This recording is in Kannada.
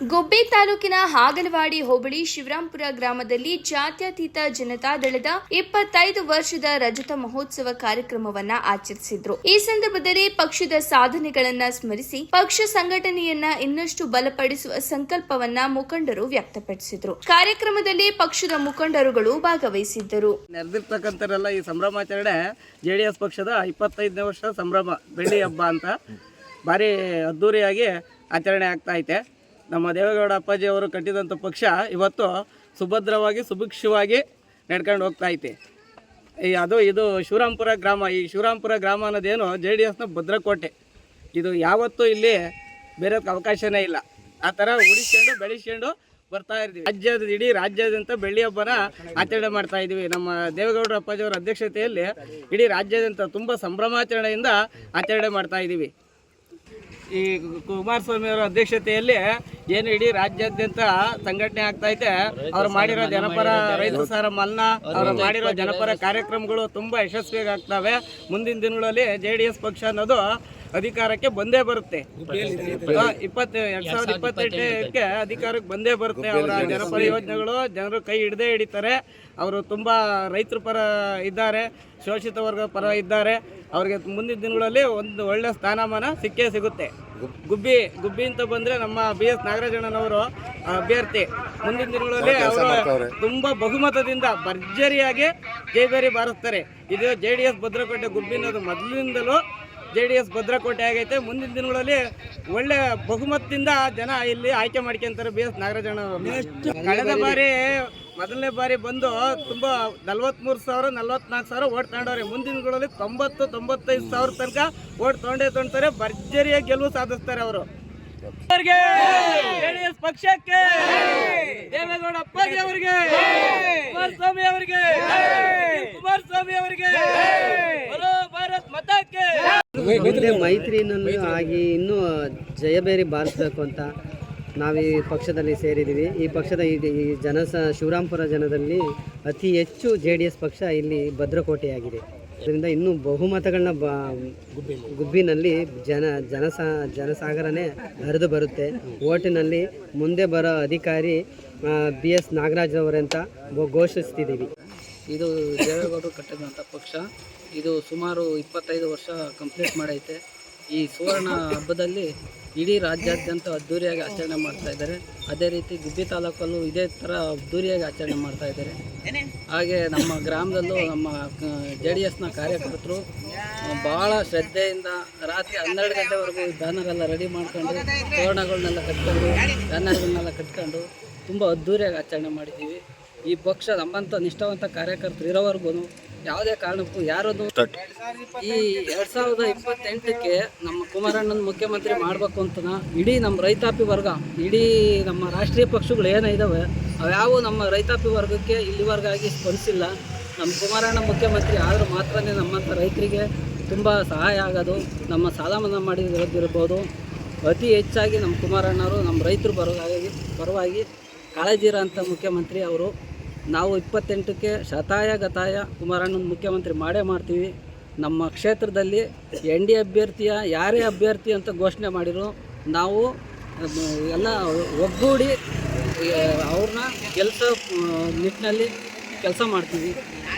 ಗುಬ್ಬಿ ತಾಲೂಕಿನ ಹಾಗಲವಾಡಿ ಹೋಬಳಿ ಶಿವರಾಂಪುರ ಗ್ರಾಮದಲ್ಲಿ ಜಾತ್ಯತೀತ ಜನತಾದಳದ ಇಪ್ಪತ್ತೈದು ವರ್ಷದ ರಜತ ಮಹೋತ್ಸವ ಕಾರ್ಯಕ್ರಮವನ್ನ ಆಚರಿಸಿದ್ರು. ಈ ಸಂದರ್ಭದಲ್ಲಿ ಪಕ್ಷದ ಸಾಧನೆಗಳನ್ನ ಸ್ಮರಿಸಿ ಪಕ್ಷ ಸಂಘಟನೆಯನ್ನ ಇನ್ನಷ್ಟು ಬಲಪಡಿಸುವ ಸಂಕಲ್ಪವನ್ನ ಮುಖಂಡರು ವ್ಯಕ್ತಪಡಿಸಿದ್ರು. ಕಾರ್ಯಕ್ರಮದಲ್ಲಿ ಪಕ್ಷದ ಮುಖಂಡರುಗಳು ಭಾಗವಹಿಸಿದ್ದರು. ನೆರೆದಿರ್ತಕ್ಕಂಥವರೆಲ್ಲ ಈ ಸಂಭ್ರಮಾಚರಣೆ ಜೆಡಿಎಸ್ ಪಕ್ಷದ ಇಪ್ಪತ್ತೈದನೇ ವರ್ಷ ಸಂಭ್ರಮ, ಬೆಳ್ಳಿ ಹಬ್ಬ ಅಂತ ಭಾರಿ ಅದ್ಧೂರಿಯಾಗಿ ಆಚರಣೆ ಆಗ್ತಾ ಐತೆ. ನಮ್ಮ ದೇವೇಗೌಡ ಅಪ್ಪಾಜಿ ಅವರು ಕಟ್ಟಿದಂಥ ಪಕ್ಷ ಇವತ್ತು ಸುಭದ್ರವಾಗಿ, ಸುಭಿಕ್ಷವಾಗಿ ನಡ್ಕೊಂಡು ಹೋಗ್ತಾ ಐತೆ. ಈ ಅದು ಇದು ಶಿವರಾಂಪುರ ಗ್ರಾಮ. ಈ ಶಿವರಾಂಪುರ ಗ್ರಾಮ ಅನ್ನೋದೇನು ಜೆ ಡಿ ಎಸ್ನ ಭದ್ರಕೋಟೆ. ಇದು ಯಾವತ್ತೂ ಇಲ್ಲಿ ಬೇರೆದಕ್ಕೆ ಅವಕಾಶನೇ ಇಲ್ಲ. ಆ ಥರ ಉಳಿಸ್ಕೊಂಡು, ಬೆಳೆಸ್ಕೊಂಡು ಬರ್ತಾ ಇರ್ತೀವಿ ರಾಜ್ಯದ ಇಡೀ ರಾಜ್ಯಾದ್ಯಂತ ಬೆಳ್ಳಿ ಹಬ್ಬನ ಆಚರಣೆ ಮಾಡ್ತಾ ಇದ್ದೀವಿ. ನಮ್ಮ ದೇವೇಗೌಡರ ಅಪ್ಪಾಜಿಯವರ ಅಧ್ಯಕ್ಷತೆಯಲ್ಲಿ ಇಡೀ ರಾಜ್ಯಾದ್ಯಂತ ತುಂಬ ಸಂಭ್ರಮಾಚರಣೆಯಿಂದ ಆಚರಣೆ ಮಾಡ್ತಾ ಇದ್ದೀವಿ. ಈ ಕುಮಾರಸ್ವಾಮಿ ಅವರ ಅಧ್ಯಕ್ಷತೆಯಲ್ಲಿ ಏನು ಇಡೀ ರಾಜ್ಯಾದ್ಯಂತ ಸಂಘಟನೆ ಆಗ್ತಾ ಐತೆ ಅವ್ರು ಮಾಡಿರೋ ಜನಪರ ರೈತ ಸಾರ ಮನ್ನಾ ಅವರು ಮಾಡಿರೋ ಜನಪರ ಕಾರ್ಯಕ್ರಮಗಳು ತುಂಬಾ ಯಶಸ್ವಿಯಾಗಿ ಆಗ್ತವೆ. ಮುಂದಿನ ದಿನಗಳಲ್ಲಿ ಜೆ ಡಿ ಎಸ್ ಪಕ್ಷ ಅನ್ನೋದು ಅಧಿಕಾರಕ್ಕೆ ಬಂದೇ ಬರುತ್ತೆ. ಇಪ್ಪತ್ತು ಎರಡ್ ಸಾವಿರದ ಇಪ್ಪತ್ತೆಂಟಕ್ಕೆ ಅಧಿಕಾರಕ್ಕೆ ಬಂದೇ ಬರುತ್ತೆ ಅವರ ಜನಪರ ಯೋಜನೆಗಳು. ಜನರು ಕೈ ಹಿಡದೇ ಹಿಡಿತಾರೆ. ಅವರು ತುಂಬ ರೈತರ ಪರ ಇದ್ದಾರೆ ಶೋಷಿತ ವರ್ಗ ಪರ ಇದ್ದಾರೆ. ಅವರಿಗೆ ಮುಂದಿನ ದಿನಗಳಲ್ಲಿ ಒಂದು ಒಳ್ಳೆ ಸ್ಥಾನಮಾನ ಸಿಕ್ಕೇ ಸಿಗುತ್ತೆ. ಗುಬ್ಬಿ ಗುಬ್ಬಿ ಅಂತ ಬಂದ್ರೆ ನಮ್ಮ ಬಿ ಎಸ್ ನಾಗರಾಜಣ್ಣನವರು ಅಭ್ಯರ್ಥಿ. ಮುಂದಿನ ದಿನಗಳಲ್ಲಿ ಅವರು ತುಂಬಾ ಬಹುಮತದಿಂದ ಭರ್ಜರಿಯಾಗಿ ಜೈಬೇರಿ ಬಾರಿಸ್ತಾರೆ. ಇದು ಜೆ ಡಿ ಎಸ್ ಭದ್ರಕೋಟೆ ಗುಬ್ಬಿ ಅನ್ನೋದು ಮೊದಲಿನಿಂದಲೂ ಜೆ ಡಿ ಎಸ್ ಭದ್ರಕೋಟೆ ಆಗೈತೆ. ಮುಂದಿನ ದಿನಗಳಲ್ಲಿ ಒಳ್ಳೆ ಬಹುಮತದಿಂದ ಜನ ಇಲ್ಲಿ ಆಯ್ಕೆ ಮಾಡ್ಕೊಂತಾರೆ ಬಿ ಎಸ್ ನಾಗರಾಜಣ್ಣ ಕಳೆದ ಬಾರಿ ಮೊದಲನೇ ಬಾರಿ ಬಂದು ತುಂಬಾ ನಲ್ವತ್ಮೂರು ಸಾವಿರ ನಲ್ವತ್ನಾಲ್ಕು ಸಾವಿರ ಓಟ್ ತಗೊಂಡವ್ರೆ. ಮುಂದಿನ ದಿನಗಳಲ್ಲಿ ತೊಂಬತ್ತು ತೊಂಬತ್ತೈದು ಸಾವಿರ ತನಕ ಓಟ್ ತೊಗೊಂಡೇ ತೊಗೊಂತಾರೆ ಭರ್ಜರಿಯ ಗೆಲುವು ಸಾಧಿಸ್ತಾರೆ ಅವರು. ಜೆಡಿಎಸ್ ಪಕ್ಷಕ್ಕೆ ದೇವೇಗೌಡ ಅಪ್ಪಾಜಿ ಅವರಿಗೆ ಕುಮಾರಸ್ವಾಮಿ ಅವರಿಗೆ ಕುಮಾರಸ್ವಾಮಿ ಅವರಿಗೆ. ಮುಂದೆ ಮೈತ್ರಿನಲ್ಲಿ ಆಗಿ ಇನ್ನೂ ಜಯಬೇರಿ ಬಾರಿಸಬೇಕು ಅಂತ ನಾವು ಈ ಪಕ್ಷದಲ್ಲಿ ಸೇರಿದ್ದೀವಿ. ಈ ಪಕ್ಷದ ಈ ಜನ ಜನಸ ಶಿವರಾಂಪುರ ಜನದಲ್ಲಿ ಅತಿ ಹೆಚ್ಚು ಜೆ ಡಿ ಎಸ್ ಪಕ್ಷ ಇಲ್ಲಿ ಭದ್ರಕೋಟೆಯಾಗಿದೆ. ಅದರಿಂದ ಇನ್ನೂ ಬಹುಮತಗಳನ್ನ ಬ ಗುಬ್ಬಿನಲ್ಲಿ ಜನ ಜನಸ ಜನಸಾಗರನೇ ಹರಿದು ಬರುತ್ತೆ. ಓಟಿನಲ್ಲಿ ಮುಂದೆ ಬರೋ ಅಧಿಕಾರಿ ಬಿ ಎಸ್ ನಾಗರಾಜ್ ಅವರಂತ ಘೋಷಿಸ್ತಿದ್ದೀವಿ. ಇದು ದೇವೇಗೌಡರು ಕಟ್ಟಿದಂಥ ಪಕ್ಷ. ಇದು ಸುಮಾರು ಇಪ್ಪತ್ತೈದು ವರ್ಷ ಕಂಪ್ಲೀಟ್ ಮಾಡೈತೆ. ಈ ಸುವರ್ಣ ಹಬ್ಬದಲ್ಲಿ ಇಡೀ ರಾಜ್ಯಾದ್ಯಂತ ಅದ್ದೂರಿಯಾಗಿ ಆಚರಣೆ ಮಾಡ್ತಾ ಇದ್ದಾರೆ. ಅದೇ ರೀತಿ ಗುಬ್ಬಿ ತಾಲೂಕಲ್ಲೂ ಇದೇ ಥರ ಅದ್ದೂರಿಯಾಗಿ ಆಚರಣೆ ಮಾಡ್ತಾ ಇದ್ದಾರೆ. ಹಾಗೆ ನಮ್ಮ ಗ್ರಾಮದಲ್ಲೂ ನಮ್ಮ ಜೆ ಡಿ ಎಸ್ನ ಕಾರ್ಯಕರ್ತರು ಭಾಳ ಶ್ರದ್ಧೆಯಿಂದ ರಾತ್ರಿ ಹನ್ನೆರಡು ಗಂಟೆವರೆಗೂ ಬ್ಯಾನರ್ ಎಲ್ಲ ರೆಡಿ ಮಾಡ್ಕೊಂಡು ತೋರಣಗಳನ್ನೆಲ್ಲ ಕಟ್ಕೊಂಡು ಬ್ಯಾನರ್ಗಳನ್ನೆಲ್ಲ ಕಟ್ಕೊಂಡು ತುಂಬ ಅದ್ದೂರಿಯಾಗಿ ಆಚರಣೆ ಮಾಡಿದ್ದೀವಿ. ಈ ಪಕ್ಷ ನಮ್ಮಂಥ ನಿಷ್ಠಾವಂತ ಕಾರ್ಯಕರ್ತರು ಇರೋವರೆಗೂ ಯಾವುದೇ ಕಾರಣಕ್ಕೂ ಯಾರನ್ನು ಈ ಎರಡು ಸಾವಿರದ ಇಪ್ಪತ್ತೆಂಟಕ್ಕೆ ನಮ್ಮ ಕುಮಾರಣ್ಣನ ಮುಖ್ಯಮಂತ್ರಿ ಮಾಡಬೇಕು ಅಂತ ಇಡೀ ನಮ್ಮ ರೈತಾಪಿ ವರ್ಗ, ಇಡೀ ನಮ್ಮ ರಾಷ್ಟ್ರೀಯ ಪಕ್ಷಗಳು ಏನಿದಾವೆ ಅವ್ಯಾವು ನಮ್ಮ ರೈತಾಪಿ ವರ್ಗಕ್ಕೆ ಇಲ್ಲಿವರೆಗಾಗಿ ಸ್ಪಂದಿಸಿಲ್ಲ. ನಮ್ಮ ಕುಮಾರಣ್ಣ ಮುಖ್ಯಮಂತ್ರಿ ಆದರೂ ಮಾತ್ರನೇ ನಮ್ಮಂಥ ರೈತರಿಗೆ ತುಂಬ ಸಹಾಯ ಆಗೋದು, ನಮ್ಮ ಸಾಲ ಮನ್ನಾ ಮಾಡಿರೋದಿರ್ಬೋದು ಅತಿ ಹೆಚ್ಚಾಗಿ ನಮ್ಮ ಕುಮಾರಣ್ಣವರು ನಮ್ಮ ರೈತರು ಬರೋದಾಗಿ ಪರವಾಗಿ ಕಾಳಜಿ ಅಂತ ಮುಖ್ಯಮಂತ್ರಿ ಅವರು ನಾವು ಇಪ್ಪತ್ತೆಂಟಕ್ಕೆ ಶತಾಯ ಗತಾಯ ಕುಮಾರಣ್ಣನ ಮುಖ್ಯಮಂತ್ರಿ ಮಾಡೇ ಮಾಡ್ತೀವಿ. ನಮ್ಮ ಕ್ಷೇತ್ರದಲ್ಲಿ ಎನ್ ಡಿ ಅಭ್ಯರ್ಥಿಯ ಯಾರೇ ಅಭ್ಯರ್ಥಿ ಅಂತ ಘೋಷಣೆ ಮಾಡಿದ್ರು, ನಾವು ಎಲ್ಲ ಒಗ್ಗೂಡಿ ಅವ್ರನ್ನ ಕೆಲಸ ನಿಟ್ಟಿನಲ್ಲಿ ಕೆಲಸ ಮಾಡ್ತೀವಿ.